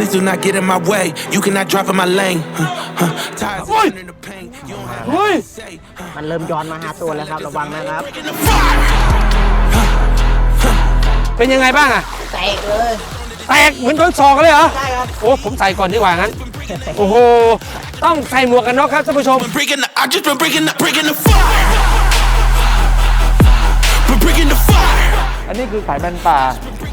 Please do not get in my way. You cannot drive in my lane. Huh, huh. Tired of Oi. living in the pain. You don't have Oi. nothing to say. Huh. มันเริ่มย้อนมาหาตัวแล้วครับระวังนะครับ Breaking the fire. เป็นยังไงบ้างอะแตกเลยแตกเหมือนโดนสอกเลยเหรอ ใช่ครับ โอ้ ผมใส่ก่อนดีกว่างั้น โอ้โห ต้องใส่หมวกกันน็อกครับท่านผู้ชม Been breaking the, I just been breaking the, breaking the fire. Been breaking the fire. อันนี้คือไขมันป่า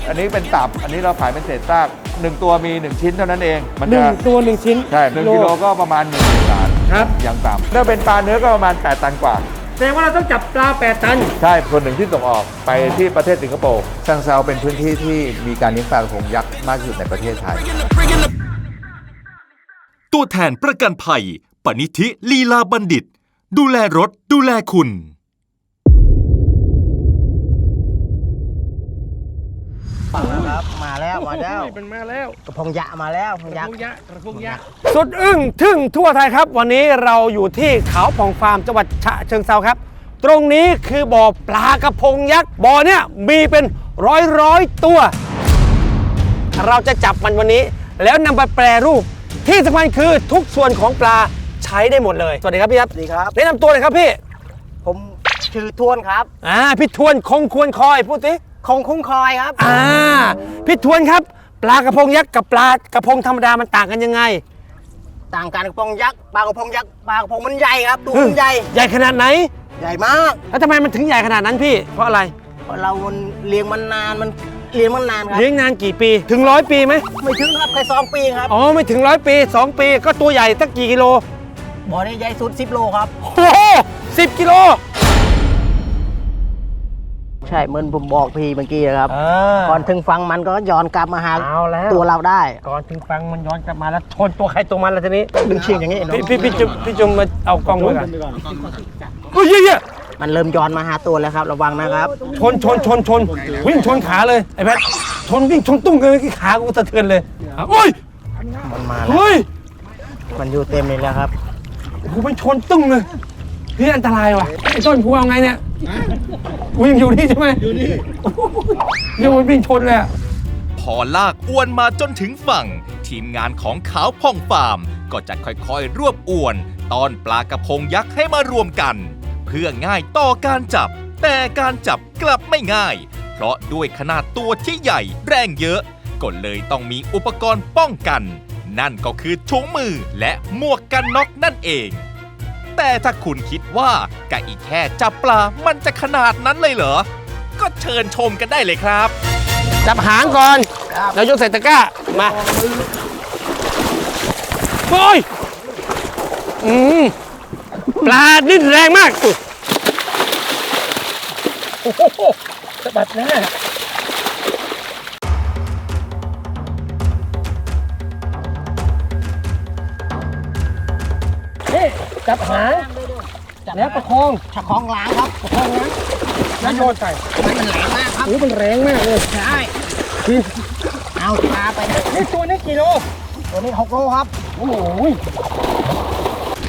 อันนี้เป็นตับ อันนี้เราขายเป็นเศษซากหนึ่งตัวมีหนึ่งชิ้นเท่านั้นเอง มันหนึ่จะงตัวหนึ่งชิ้นใช่หนึ่งกิโลก็ประมาณหนึ่งสารครับอย่างต่ำถ้าเป็นปลาเนื้อก็ประมาณ 8 ตันกว่า แสดงว่าเราต้องจับปลาแปดตัน ใช่คนหนึ่งที่ส่งออกไปที่ประเทศสิงคโปร์ ซังเซาเป็นพื้นที่ที่มีการเลี้ยงปลากระพงยักษ์มากที่สุดในประเทศไทย Breaking the, breaking the ตัวแทนประกันภัย ปณิธิลีลาบัณฑิต ดูแลรถดูแลคุณ ฝั่งแล้วครับ มาแล้วมาแล้วเป็นมาแล้วกระพงยะมาแล้วกระพงยักษ์สุดอึ้งทึ่งทั่วไทยครับ วันนี้เราอยู่ที่เขาผ่องฟาร์มจังหวัดฉะเชิงเซาครับ ตรงนี้คือบ่อปลากระพงยักษ์บ่อเนี่ยมีเป็นร้อยร้อยตัว เราจะจับมันวันนี้ แล้วนำไปแปรรูป ที่สำคัญคือทุกส่วนของปลาใช้ได้หมดเลย สวัสดีครับพี่ครับสวัสดีครับ แนะนำตัวเลยครับพี่ ผมชื่อทวนครับ อ่าพี่ทวนคงควรคอยพูดสิ คงคุ้งคอยครับ อ่าพี่ทวนครับ ปลากระพงยักษ์กับปลากระพงธรรมดามันต่างกันยังไง ต่างกันกระพงยักษ์ปลากระพงยักษ์ปลากระพงมันใหญ่ครับตัวมันใหญ่ใหญ่ขนาดไหน ใหญ่มากแล้วทำไมมันถึงใหญ่ขนาดนั้นพี่ เพราะอะไรเพราะเรามันเลี้ยงมันนานมันเลี้ยงมันนานครับเลี้ยงนานกี่ปีถึงร้อยปีไหมไม่ถึงครับแค่สองปีครับอ๋อไม่ถึงร้อยปี2ปี ก็ตัวใหญ่ตั้งกี่กิโลบ่อนี้ใหญ่สุด10โลครับโอ้โหสิบกิโล ใช่เหมือนผมบอกพี่เมื่อกี้นะครับอ่าก่อนถึงฟังมันก็ย้อนกลับมาหาเอาแล้วตัวเราได้ ก่อนถึงฟังมันย้อนกลับมาแล้วชนตัวใครตัวมันแล้วทีนี้ดึงเชียงอย่างนี้เนอะพี่พี่พี่จุมพี่จุมมาเอากล้องไว้ก่อนโอ้ยเหี้ยเหี้ยมันเริ่มย้อนมาหาตัวแล้วครับ ระวังนะครับชนชนชนชน วิ่งชนขาเลยไอ้แพทชนวิ่งชนตุ้งเลยที่ขากูสะเทือนเลยอะโอ้ยมันมาแล้วเฮ้ยมันอยู่เต็มเลยแล้วครับกูไปชนตุ้งเลยพี่อันตรายว่ะไอ้ต้นกูเอาไงเนี่ย กูยังอยู่นี่ใช่ไหมอยู่นี่ยังวิ่งชนเลยอะพอลากอวนมาจนถึงฝั่ง ทีมงานของขาวพ่องฟาร์ม ก็จะค่อยๆ รวบอวนตอนปลากระพงยักษ์ให้มารวมกัน เพื่อง่ายต่อการจับ แต่การจับกลับไม่ง่าย เพราะด้วยขนาดตัวที่ใหญ่แรงเยอะก็เลยต้องมีอุปกรณ์ป้องกัน นั่นก็คือถุงมือและหมวกกันน็อกนั่นเอง แต่ถ้าคุณคิดว่ากะอีกแค่จับปลา มันจะขนาดนั้นเลยเหรอ ก็เชิญชมกันได้เลยครับ จับหางก่อนแล้วยกใส่ตะกร้า มาโอ้ยอืมปลาดิ้นแรงมาก โอ้โหสะบัดแน่นี่ จับหางแล้วประคองชะคองล้างครับประคองนะแล้วโยนใส่มันแรงมากครับโอ้มันแรงมากเลยใช่เอาปลาไปนี่ตัวนี้กี่โลตัวนี้หกโลครับโอ้โห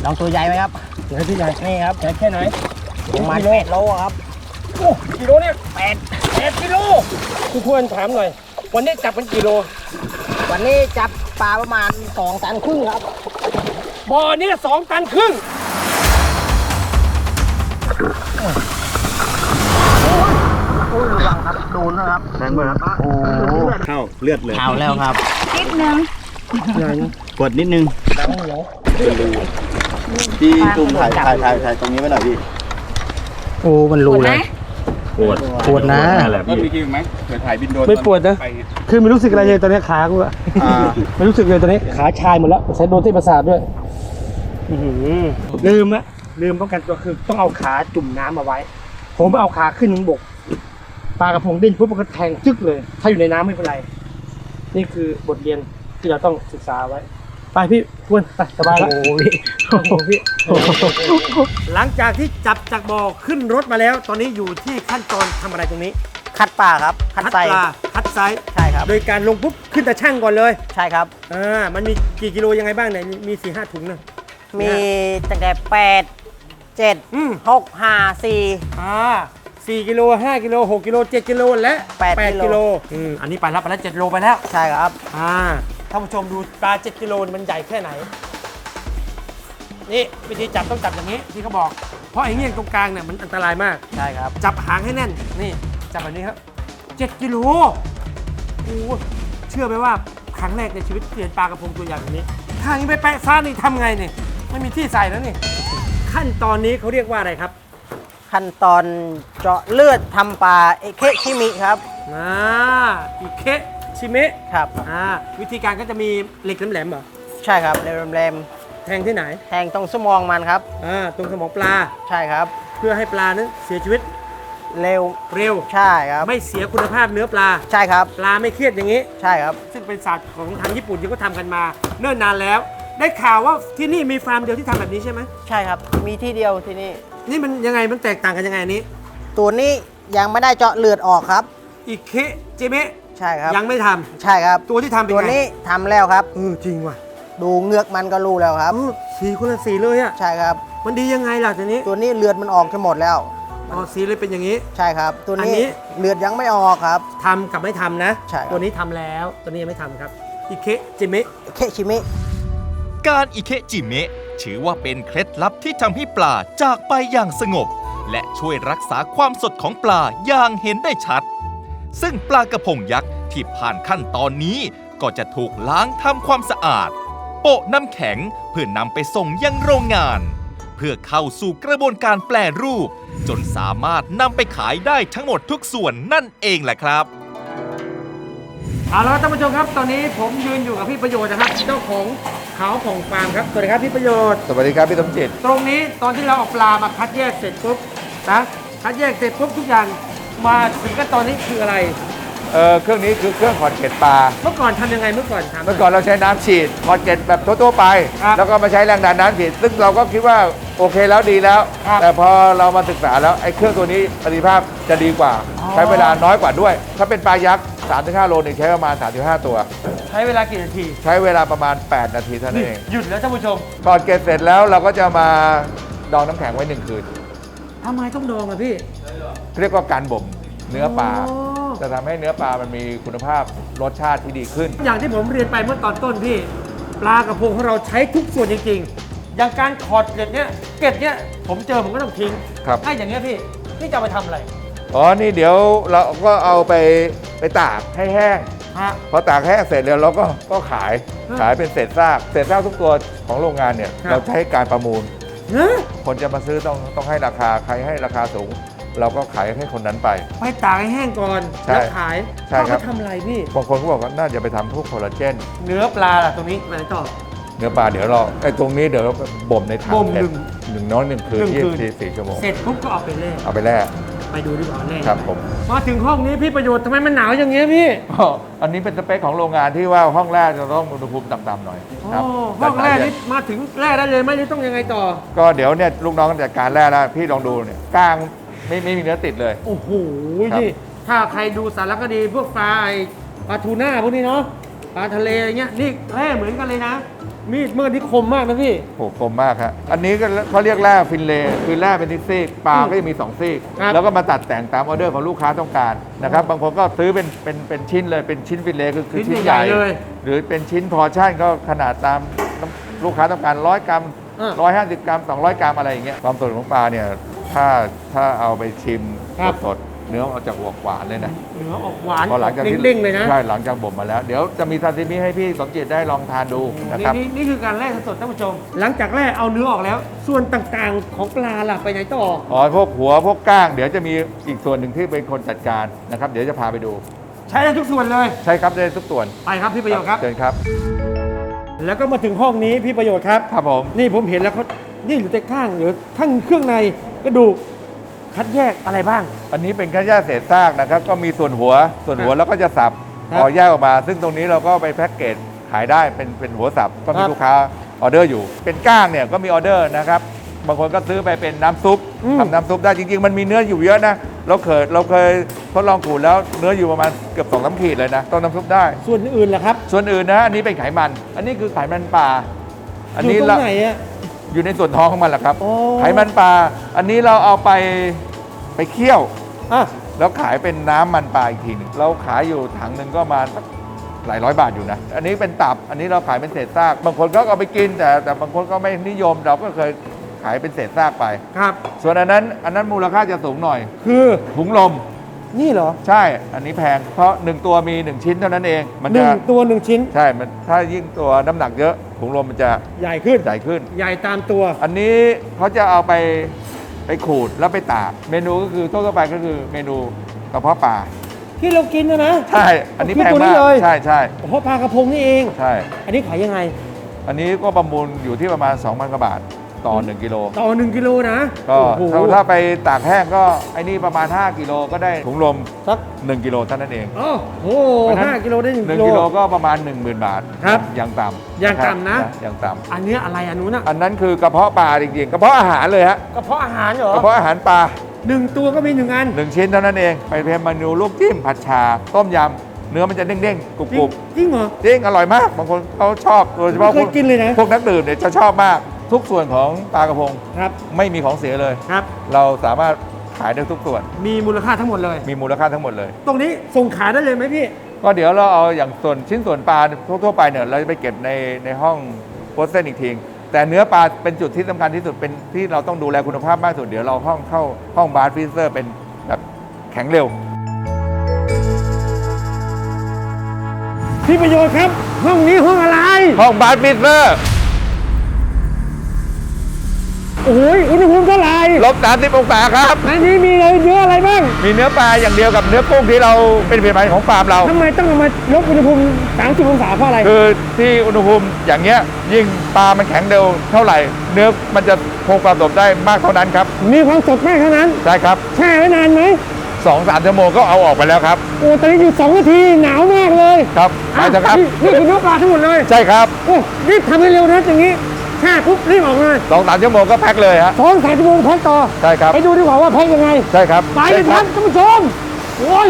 ลองตัวใหญ่ไหมครับใหญ่พี่ใหญ่นี่ครับใหญ่แค่ไหนประมาณแปดโลครับโอ้กิโลเนี่ยแปดแปดกิโลคุณควรถามหน่อยวันนี้จับมันกี่โล วันนี้จับปลาประมาณสองตันครึ่งครับ บ่อนี้สองตันครึ่งอุ้ยระวังครับโดนนะครับแรงมากครับ โอ้เข้าเลือดเลยเข้าแล้วครับ นิดนึงกดนิดนึงพี่จุ่มถ่ายถ่ายถ่ายถ่ายตรงนี้ไว้หน่อยพี่โอ้มันปรูวดไหเลมยปวดปวดนะก็มีคิวไหมเผื่อถ่ายบินโดรนไม่ปวดนะไปไงคือไม่รู้สึกอะไรเลยตอนนี้ขากูอะอ่าไม่รู้สึกเลยตอนนี้ขาชายหมดแล้วใช้โดนที่ประสาทด้วย อื้อหือลืมละลืมป้องกันตัวคือต้องเอาขาจุ่มน้ำเอาไว้ ผมเอาขาขึ้นบกปลากระพงดิ้นปุ๊บมันก็แทงจึกเลย ถ้าอยู่ในน้ำไม่เป็นไร นี่คือบทเรียนที่เราต้องศึกษาไว้ ไปพี่ควรไปสบายแล้วโอ้พี่โอ้พี่หลังจากที่จับจากบ่อขึ้นรถมาแล้ว ตอนนี้อยู่ที่ขั้นตอนทำอะไรตรงนี้ คัดปลาครับ คัดไซปลาคัดไซส์ใช่ครับ โดยการลงปุ๊บขึ้นตะช่างก่อนเลย ใช่ครับ อ่า มันมีกี่กิโลยังไงบ้างเนี่ย มีสี่ห้าถุงนะ มีตั้งแต่แปดเจ็ดอืม หกห้าสี่ อ่าสี่กิโลห้ากิโลหกกิโลเจ็ดกิโลและแปดแปดกิโลกิโลอืมอันนี้ไปแล้วไปแล้วเจ็ดโลไปแล้ว ใช่ครับ อ่าท่านผู้ชมดูปลา 7 กิโลนี่มันใหญ่แค่ไหน นี่วิธีจับต้องจับอย่างนี้ที่เขาบอก เพราะไอ้เงี้ยงตรงกลางเนี่ยมันอันตรายมาก ใช่ครับ จับหางให้แน่น นี่ จับแบบนี้ครับ 7 กิโลโอ้โหเชื่อไหมว่าครั้งแรกในชีวิตที่เห็นปลากระพงตัวใหญ่แบบนี้ ถ้าอย่างนี้ไปแปะซ่านี่ทำไงนี่ ไม่มีที่ใส่แล้วนี่ ขั้นตอนนี้เขาเรียกว่าอะไรครับขั้นตอนเจาะเลือดทำปลาเอเคชิมิครับอ่าอิเคะชิเมะครับ อ่าวิธีการก็จะมีเหล็กแหลมๆเหรอใช่ครับในแรมแทงที่ไหนๆแทงตรงสมองมันครับ อ่าตรงสมองปลา ใช่ครับ เพื่อให้ปลานั้นเสียชีวิตเร็วเร็ว ใช่ครับไม่เสียคุณภาพเนื้อปลา ใช่ครับ ปลาไม่เครียดอย่างนี้ ใช่ครับ ซึ่งเป็นศาสตร์ของทางญี่ปุ่นที่เขาทำกันมา เนิ่นนานแล้ว ได้ข่าวว่าที่นี่มีฟาร์มเดียวที่ทำแบบนี้ใช่ไหมใช่ครับ มีที่เดียวที่นี่ นี่มันยังไงมันแตกต่างกันยังไงอันนี้ตัวนี้ยังไม่ได้เจาะเลือดออกครับ อิเคะจิเมะใช่ครับยังไม่ทำใช่ครับ ตัวที่ทำเป็นตัวไงนี้ทำแล้วครับ เออจริงว่ะดูเงือกมันก็รู้แล้วครับ เออสีคนละสีเลยอะใช่ครับ มันดียังไงล่ะตัวนี้ตัวนี้เลือดมันออกทั้งหมดแล้ว อ๋อสีเลยเป็นอย่างนี้ ใช่ครับ ตัวอันนี้ นี้เลือดยังไม่ออกครับ ทำกับไม่ทำนะ ใช่ครับ ตัวนี้ทำแล้ว ตัวนี้ยังไม่ทำครับ อิเคะจิเมะเอเคชิมิ การอิเคจิเมะถือว่าเป็นเคล็ดลับที่ทำให้ปลาจากไปอย่างสงบ และช่วยรักษาความสดของปลาอย่างเห็นได้ชัด ซึ่งปลากระพงยักษ์ที่ผ่านขั้นตอนนี้ก็จะถูกล้างทำความสะอาด โปะน้ำแข็งเพื่อนำไปส่งยังโรงงาน เพื่อเข้าสู่กระบวนการแปลรูป จนสามารถนำไปขายได้ทั้งหมดทุกส่วนนั่นเองแหละครับ เอาละครับท่านผู้ชมครับ ตอนนี้ผมยืนอยู่กับพี่ประโยชน์นะครับ เจ้าของเขาของฟาร์มครับ สวัสดีครับพี่ประโยชน์ สวัสดีครับพี่สมจิต ตรงนี้ตอนที่เราเอาปลามาคัดแยกเสร็จปุ๊บนะคัดแยกเสร็จปุ๊บทุกอย่างมาถึงขั้นตอนนี้คืออะไร เอ่อเครื่องนี้คือเครื่องขอดเกล็ดปลา เมื่อก่อนทำยังไงเมื่อก่อนถามหน่เมื่ยอก่อนเราใช้น้ำฉีดขอดเกล็ดแบบทั่วๆไป ครับแล้วก็มาใช้แรงดันน้ำฉีด ซึ่งเราก็คิดว่าโอเคแล้วดีแล้ว ครับแต่พอเรามาศึกษาแล้วไอ้เครื่องตัวนี้ประสิทธิภาพจะดีกว่า อ๋อ ใช้เวลาน้อยกว่าด้วย ถ้าเป็นปลายักษ์ 3-5 โลนี่ใช้ประมาณ 35 ตัว ใช้เวลากี่นาที ใช้เวลาประมาณ 8 นาทีเท่านั้นเองหยุดแล้วท่านผู้ชมก่อนเกล็ดเสร็จแล้วเราก็จะมาดองน้ำแข็งไว้หนึ่งคืนทำไมต้องดองอะพี่ เรียกว่าการบ่มเนื้อปลาอ๋อจะทำให้เนื้อปลามันมีคุณภาพรสชาติที่ดีขึ้น อย่างที่ผมเรียนไปเมื่อตอนต้นพี่ ปลากระพงของเราใช้ทุกส่วนจริงๆ อย่างการขอดเกล็ดเนี้ยเกล็ดเนี้ยผมเจอผมก็ต้องทิ้งครับ ถ้าอย่างเงี้ยพี่พี่จะเอาไปทำอะไร อ๋อ นี่เดี๋ยวเราก็เอาไปไปตากให้แห้ง ฮะ พอตากแห้งเสร็จแล้วเราก็ก็ขายอืมขายเป็นเศษซาก เศษซากทุกตัวของโรงงานเนี่ย ครับ เราใช้การประมูลเนอะคนจะมาซื้อต้องต้องให้ราคา ใครให้ราคาสูง เราก็ขายให้คนนั้นไป ไปตากให้แห้งก่อน ใช่แล้วขายใช่ครับ เอาไปทำอะไรพี่ บางคนก็บอกว่าน่าจะไปทำพวกคอลลาเจน เนื้อปลาล่ะตรงนี้ไปไหนต่อ เนื้อปลาเดี๋ยวเราไอ้ตรงนี้เดี๋ยวเราบ่มในถังบ่มเผ็ดหนึ่งหนึ่งน้อยหนึ่งคืนหนึ่งยี่คืน สิบสี่ชั่วโมง เสร็จปุ๊บก็เอาไปเล่เอาไปแล่ ไปดูดีกว่าแน่ครับผม มาถึงห้องนี้พี่ประโยชน์ทำไมมันหนาวอย่างเงี้ยพี่ อ๋ออันนี้เป็นสเปคของโรงงานที่ว่าห้องแรกจะต้องอุณหภูมิต่ำๆหน่อยครับโอ้ห้องแรกนี่มาถึงแรกได้เลยไหมหรือต้องยังไงต่อ ก็เดี๋ยวเนี่ยลูกน้องจัดการแร่แล้วพี่ลองดูเนี่ยกลางไม่ไม่มีเนื้อติดเลย โอ้โหครับ นี่ถ้าใครดูสารคดีพวกปลาไอ้ปลาทูน่าพวกนี้เนาะปลาทะเลอะไรเงี้ยนี่แร่เหมือนกันเลยนะ มีดเมื่อนี่คมมากนะพี่ โหคมมากครับอันนี้ก็เขาเรียกแร่ฟินเลย์คือแร่เป็นซีกปลาก็จะมี 2 ซีก ครับแล้วก็มาตัดแต่งตามออเดอร์ของลูกค้าต้องการนะครับ บางคนก็ซื้อเป็นเป็นเป็นชิ้นเลยเป็นชิ้นฟินเลย์คือคือชิ้นใหญ่เลย หรือเป็นชิ้นพอร์ชั่นก็ขนาดตามลูกค้าต้องการร้อยกรัม อ่าร้อยห้าสิบกรัมสองร้อยกรัมอะไรอย่างเงี้ยความสดของปลาเนี่ยถ้าถ้าเอาไปชิมครับ สดๆ เนื้อมันจะหวกหวานเลยนะเนื้อออกหวานพอหลังจากที่เด้งๆเลยนะใช่หลังจากบ่มมาแล้ว เดี๋ยวจะมีซาซิมิให้พี่สมจิตได้ลองทานดูนะครับ นี่นี่คือการแร่สดๆท่านผู้ชม หลังจากแร่เอาเนื้อออกแล้ว ส่วนต่างๆของปลาล่ะไปไหนต่ออ๋อพวกหัวพวกก้าง เดี๋ยวจะมีอีกส่วนหนึ่งที่เป็นคนจัดการนะครับ เดี๋ยวจะพาไปดู ใช้ได้ทุกส่วนเลย ใช่ครับได้ทุกส่วนไปครับพี่ประโยชน์ครับ เชิญครับ แล้วก็มาถึงห้องนี้พี่ประโยชน์ครับ ครับผม นี่ผมเห็นแล้วเขานี่หรือแต่ข้างหรือข้างเครื่องในกระดูก คัดแยกอะไรบ้าง อันนี้เป็นข้าวย่าเศษซากนะครับ ก็มีส่วนหัวส่วนหัวแล้วก็จะสับครับ พอแยกออกมา ซึ่งตรงนี้เราก็ไปแพ็กเกจขายได้เป็นเป็นหัวสับก็มีครับลูกค้าออเดอร์อยู่ เป็นก้างเนี่ยก็มีออเดอร์นะครับบางคนก็ซื้อไปเป็นน้ำซุปอืม ทำน้ำซุปได้จริง ๆ มันมีเนื้ออยู่เยอะนะเราเคยเราเคยทดลองขูดแล้วเนื้ออยู่ประมาณเกือบสองสามขีดเลยนะต้มน้ำซุปได้ ส่วนอื่นล่ะครับส่วนอื่นนะอันนี้เป็นไขมัน อันนี้คือไขมันปลาอันอยู่นี้ตรเรางไหนอะ อยู่ในส่วนท้องของมันแหละครับ โอ้ ไขมันปลา อันนี้เราเอาไป ไปเคี่ยว อะแล้วขายเป็นน้ำมันปลาอีกทีหนึงเราขายอยู่ถังหนึ่งก็ประมาณสักหลายร้อยบาทอยู่นะ อันนี้เป็นตับ อันนี้เราขายเป็นเศษซาก บางคนก็เอาไปกินแต่แต่บางคนก็ไม่นิยม เราก็เคยขายเป็นเศษซากไป ครับ ส่วนอันนั้นอันนั้นมูลค่าจะสูงหน่อยคือถุงลม นี่เหรอใช่ อันนี้แพง เพราะ1ตัวมี1ชิ้นเท่านั้นเอง มันหนึ่จะงตัวหนึ่งชิ้นใช่ มันถ้ายิ่งตัวน้ำหนักเยอะถุงลมมันจะใหญ่ขึ้น ใหญ่ขึ้น ใหญ่ตามตัว อันนี้เขาจะเอาไป ไปขูดแล้วไปตากเมนูก็คือทั่วๆไปก็คือเมนูกระเพาะปลาที่เรากินนะนะใช่อันนี้คือแพงตัวนี้มากเลยใช่ใช่เพราะปลากระพงนี่เองใช่ อันนี้ขายยังไง อันนี้ก็ประมูลอยู่ที่ประมาณ2,000กว่าบาท ต่อ 1 กิโล ต่อหนึ่งกิโลนะก็โอ้โห ถ้าถ้าไปตากแห้งก็ไอ้นี่ประมาณ 5 กิโลก็ได้ถุงลมสัก 1 กิโลเท่านั้นเอง โอ้โหเพราะฉะนั้น ห้ากิโลได้หนึ่ง1กิโลกิโลก็ประมาณ 10,000 บาทครับอย่างต่ำอย่างต่ำนะ ครับอย่างต่ำอันเนี้ยอะไรอันนู้นอะอันนั้นคือกระเพาะปลาจริงๆกระเพาะอาหารเลยฮะกระเพาะอาหารเหรอกระเพาะอาหารปลา หนึ่งตัวก็มีหนึ่งอันหนึ่งชิ้นเท่านั้นเอง ไปเพียงเมนูลูกจิ้มผัดชา ต้มยำเนื้อมันจะเด้งๆกจริรุงบจริงเหรอ ๆจริงอร่อยมากบางคนเขาชอบโดยเฉพาะไม่เคยกินเลยนะ พวกนักดื่มเนี่ยจะชอบมาก ทุกส่วนของปลากระพงครับไม่มีของเสียเลย ครับ เราสามารถขายได้ทุกส่วน มีมูลค่าทั้งหมดเลย มีมูลค่าทั้งหมดเลย ตรงนี้ส่งขายได้เลยไหมพี่ ก็เดี๋ยวเราเอาอย่างส่วนชิ้นส่วนปลาทั่วๆไปเนี่ยเราจะไปเก็บในในห้องโพสเซนอีกทีแต่เนื้อปลาเป็นจุดที่สำคัญที่สุดเป็นที่เราต้องดูแลคุณภาพมากที่สุดเดี๋ยวเราห้องเข้าห้องบาร์ฟรีเซอร์เป็นแบบแข็งเร็ว พี่ประโยชน์ครับ ห้องนี้ห้องอะไร ห้องบาร์ฟรีเซอร์ โอ้ยอุณหภูมิเท่าไหร่ลบ30องศาครับ ในนี้มีอะไรเนื้ออะไรบ้าง มีเนื้อปลาอย่างเดียวกับเนื้อกุ้งที่เราเป็นผลิตภัณฑ์ของฟาร์มเรา ทำไมต้องเอามาลบอุณหภูมิ 30 องศาเพราะอะไร คือที่อุณหภูมิอย่างเงี้ยยิ่งปลามันแข็งเร็วเท่าไหร่ เนื้อมันจะคงความสดได้มากเท่านั้นครับมีความสดมากเท่านั้นใช่ครับแช่ไว้นานไหมสองสามชั่วโมงก็เอาออกไปแล้วครับโอ้ตอนนี้อยู่ 2 นาทีหนาวมากเลยครับไปเถอะครับนี่นี่คือเนื้อปลาทั้งหมดเลย ใช่ครับ โอ้รีบทำให้เร็วนะอย่างนี้ แช่ปุ๊บรีบออกเลยสองสามชั่วโมงก็แพ็คเลยฮะสองสามชั่วโมงแพ็คต่อใช่ครับไปดูดีกว่าว่าแพ็คยังไงใช่ครับไปเลยครับท่านผู้ชมโอ้ย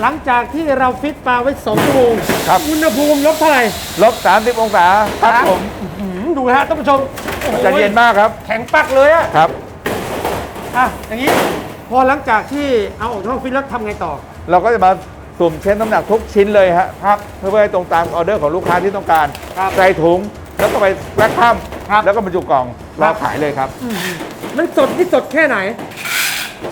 หลังจากที่เราฟิตปลาไว้2ชั่วโมงครับอุณหภูมิลบเท่าไหร่ลบ30องศาครับผมหืมดูฮะท่านผู้ชมโอ้โหจะเย็นมากครับ แข็งปักเลยอะครับอะอย่างนี้พอหลังจากที่เอาออกจากห้องฟิตแล้วทำไงต่อ เราก็จะมา สุ่มเช็คน้ำหนักทุกชิ้นเลยฮะครับเพื่อให้ตรงตามออเดอร์ของลูกค้าที่ต้องการ ครับใส่ถุง แล้วก็ไปแว็กข้ามครับแล้วก็บรรจุกล่องรอขายเลยครับ มันสดนี่สดแค่ไหน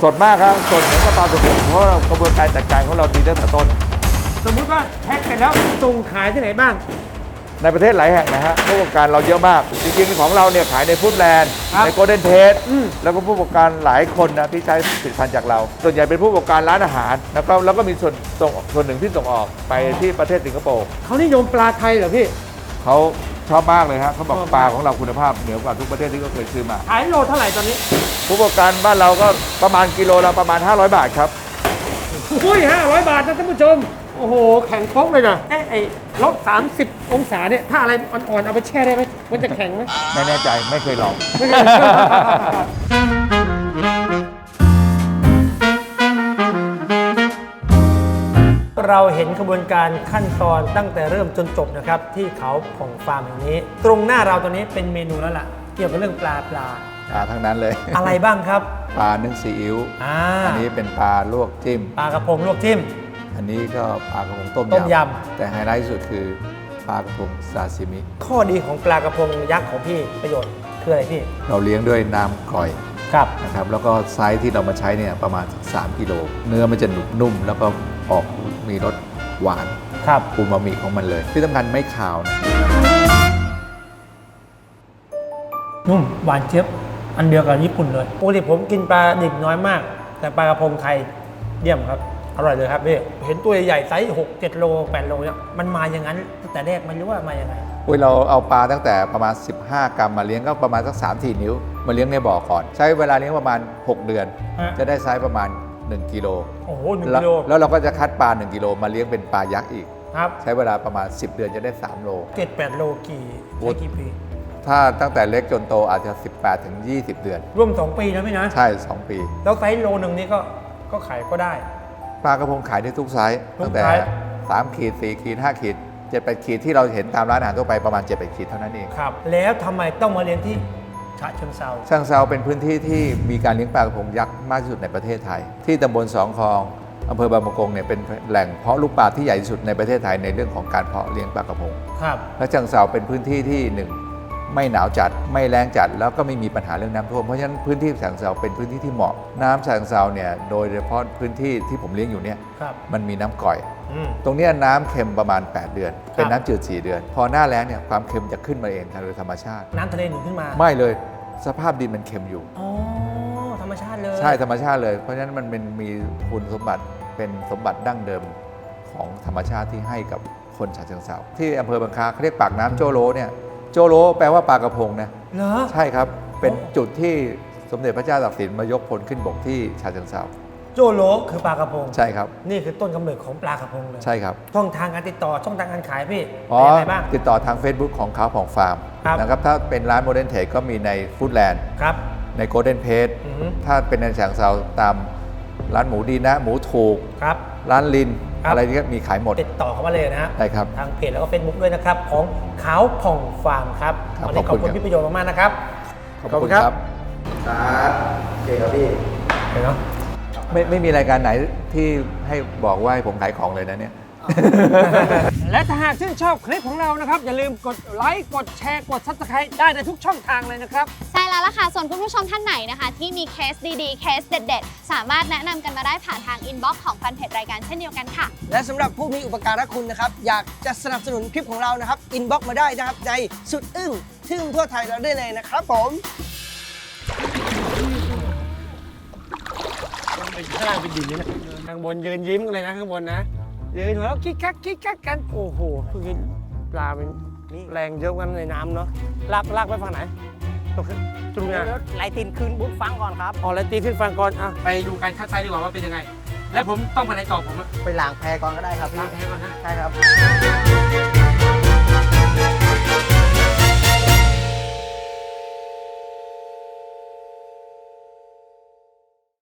สดมากครับสดเหมือนกับปลาสดๆเพราะว่ากระบวนการจัดการของเราดีตั้งแต่ต้น สมมุติว่าแพ็คเสร็จแล้วส่งขายที่ไหนบ้าง ในประเทศหลายแห่งนะฮะผู้ประกอบการเราเยอะมาก จริงๆ ของเราเนี่ยขายในฟู้ดแลนด์ครับในโกลเด้นเทสอืมแล้วก็ผู้ประกอบการหลายคนนะที่ใช้ผลิตภัณฑ์จากเรา ส่วนใหญ่เป็นผู้ประกอบการร้านอาหารแล้วก็แล้วก็มีส่วนส่งส่วนหนึ่งที่ส่งออกไปที่ประเทศสิงคโปร์เขานิยมปลาไทยเหรอพี่เขาชอบมากเลยฮะเขาบอกชอบมากปลาของเราคุณภาพเหนือกว่าทุกประเทศที่เขาเคยซื้อมาขายโลเท่าไหร่ตอนนี้ ผู้ประกอบการบ้านเราก็ประมาณกิโลละประมาณ 500 บาทครับอุ้ยห้าร้อยบาทนะท่านผู้ชม โอ้โห แข็งโป๊กเลยนะเอ้ไอ้ลบ30 องศาเนี่ยถ้าอะไรอ่อนๆเอาไปแช่ได้ไหมมันจะแข็งไหมไม่แน่ใจไม่เคยลอง ไม่เคย เราเห็นกระบวนการขั้นตอนตั้งแต่เริ่มจนจบนะครับ ที่เขาผ่องฟาร์มแห่งนี้ ตรงหน้าเราตอนนี้เป็นเมนูแล้วล่ะ เกี่ยวกับเรื่องปลาปลา ปลาทั้งนั้นเลย อะไรบ้างครับ ปลานึ่งซีอิ๊วอ่า อันนี้เป็นปลาลวกจิ้ม ปลากระพงลวกจิ้ม อันนี้ก็ปลากระพงต้มต้มยแต่ไฮไลท์ที่สุดคือ ปลากระพงซาซิมิ ข้อดีของปลากระพงยักษ์ของพี่ประโยชน์คืออะไรพี่ เราเลี้ยงด้วยน้ำกร่อยครับ นะครับแล้วก็ไซส์ที่เรามาใช้เนี่ยประมาณ 3 กิโล เนื้อมันจะหนุบนุ่ม แล้วก็ออกมีรสหวานครับอูมามิของมันเลย ที่สำคัญไม่ขาวนะนุ่มหวานเจี๊ยบอันเดียวกับญี่ปุ่นเลยปกติผมกินปลาดิบน้อยมาก แต่ปลากระพงไทยเยี่ยมครับ อร่อยเลยครับพี่เห็นตัวใหญ่ๆไซส์หกเจ็ดโลแปดโลเนี่ยมันมาอย่างนั้นตั้งแต่แรกมันรู้ว่ามาอย่างไงอุ้ยเราเอาปลาตั้งแต่ประมาณ 15 กรัมมาเลี้ยงก็ประมาณสัก3 4 นิ้ว มาเลี้ยงในบ่อก่อน ใช้เวลาเลี้ยงประมาณ 6 เดือนฮะจะได้ไซส์ประมาณ 1กิโลโอ้โหหนึ่งแล้วกิโลแล้วเราก็จะคัดปลา 1กิโลมาเลี้ยงเป็นปลายักษ์อีกครับใช้เวลาประมาณ 10 เดือนจะได้ 3 โลเจ็ดแปดโลกี่โอ้ใช้กี่ปีถ้าตั้งแต่เล็กจนโตอาจจะ 18ถึง20 เดือน ร่วมสองปีนะพี่นะ ใช่ 2 ปี แล้วไซส์โลหนึ่งนี่ก็ก็ขายก็ได้ ปลากระพงขายได้ทุกไซส์ทุกตั้งแต่ไซส์3ขีด4ขีด5ขีด7 8ขีดที่เราเห็นตามร้านอาหารทั่วไปประมาณ7 8ขีดเท่านั้นเอง ครับ แล้วทำไมต้องมาเรียนที่ฉะเชิงเซา ช่างเซาเป็นพื้นที่ที่มีการเลี้ยงปลากระพงยักษ์มากที่สุดในประเทศไทย ที่ตำบลสองคลองอำเภอบางปะกงเนี่ยเป็นแหล่งเพาะลูกปลาที่ใหญ่ที่สุดในประเทศไทยในเรื่องของการเพาะเลี้ยงปลากระพง ครับ และช่างเซาเป็นพื้นที่ที่หนึ่ง ไม่หนาวจัดไม่แรงจัดแล้วก็ไม่มีปัญหาเรื่องน้ำท่วมเพราะฉะนั้นพื้นที่ฉางเซาเป็นพื้นที่ที่เหมาะ น้ำฉางเซาเนี่ยโดยเฉพาะพื้นที่ที่ผมเลี้ยงอยู่เนี่ยครับมันมีน้ำก่อยอืมตรงเนี้ยน้ำเค็มประมาณ 8 เดือน เป็นครับน้ำจืด 4 เดือน พอหน้าแล้งเนี่ยความเค็มจะขึ้นมาเองทางโดยธรรมชาติ น้ำทะเลหนุนขึ้นมา ไม่เลยสภาพดินมันเค็มอยู่อ๋อธรรมชาติเลยใช่ธรรมชาติเลยเพราะฉะนั้นมันเป็นมีคุณสมบัติเป็นสมบัติดั้งเดิมของธรรมชาติที่ให้กับคนฉะเชิงเทราที่อำเภอบางคล้าเขาเรียกปากน้ำโจโลเนี่ย โจโลแปลว่าปลากระพงนะเหรอ ใช่ครับเป็นจุดที่สมเด็จพระเจ้าตากสินมายกพลขึ้นบกที่ฉะเชิงเทราโจโลคือปลากระพง ใช่ครับ นี่คือต้นกำเนิดของปลากระพงเลยใช่ครับ ช่องทางการติดต่อช่องทางการขายพี่อ๋อเป็นยังไงบ้าง ติดต่อทาง Facebook ของขาวผ่องฟาร์มครับ นะครับถ้าเป็นร้านโมเดิร์นเทคก็มีในฟู้ดแลนด์ครับ ในโกลเด้นเพจอือฮึ ถ้าเป็นในฉางเซาตามร้านหมูดีนะ หมูถูก ครับ ร้านลินครับ อะไรที่มีขายหมด ติดต่อเข้ามาเลยนะฮะได้ครับทางเพจแล้วก็เฟซบุ๊กด้วยนะครับ ของขาวผ่องฟาร์มครับครับวันนี้ขขออบบคุคุณณครับ พี่ประโยชน์มากๆนะครับขอบคุณครับครับโอเคครับพี่เห็นเนาะ ไม่ไม่มีรายการไหนที่ให้บอกว่าให้ผมขายของเลยนะเนี่ย และถ้าหากชื่นชอบคลิปของเรานะครับ อย่าลืมกดไลค์กดแชร์กด subscribe ได้ในทุกช่องทางเลยนะครับ ใช่แล้วล่ะค่ะ ส่วนคุณผู้ชมท่านไหนนะคะ ที่มีเคสดีๆ เคสเด็ด ๆ สามารถแนะนำกันมาได้ผ่านทางอินบ็อกซ์ของแฟนเพจรายการเช่นเดียวกันค่ะ และสำหรับผู้มีอุปการะคุณนะครับ อยากจะสนับสนุนคลิปของเรานะครับอินบ็อกมาได้นะครับในสุดอึ้งทึ่งทั่วไทยเราได้เลยนะครับผมเป็นข้างล่างเป็นดินเลยนะข้างบนยืนยิ้มกันเลยนะข้างบนนะ ยืนหัวเราะคิกคักคิกคักกันโอ้โหทุกทีปลาเป็นแรงเยอะกันในน้ำเนาะลากลากไปฝั่งไหนตรงขึ้นตรงนี้ไลตินคืนบุ๊กฟังก่อนครับอ๋อแล้วตีขึ้นฟังก่อนอะไปดูการคัดไซส์ดีกว่าว่าเป็นยังไง และผมต้องไปไหนต่อผมอะไปล้างแพก่อนก็ได้ครับล้างแพ้ก่อนนะใช่ครับ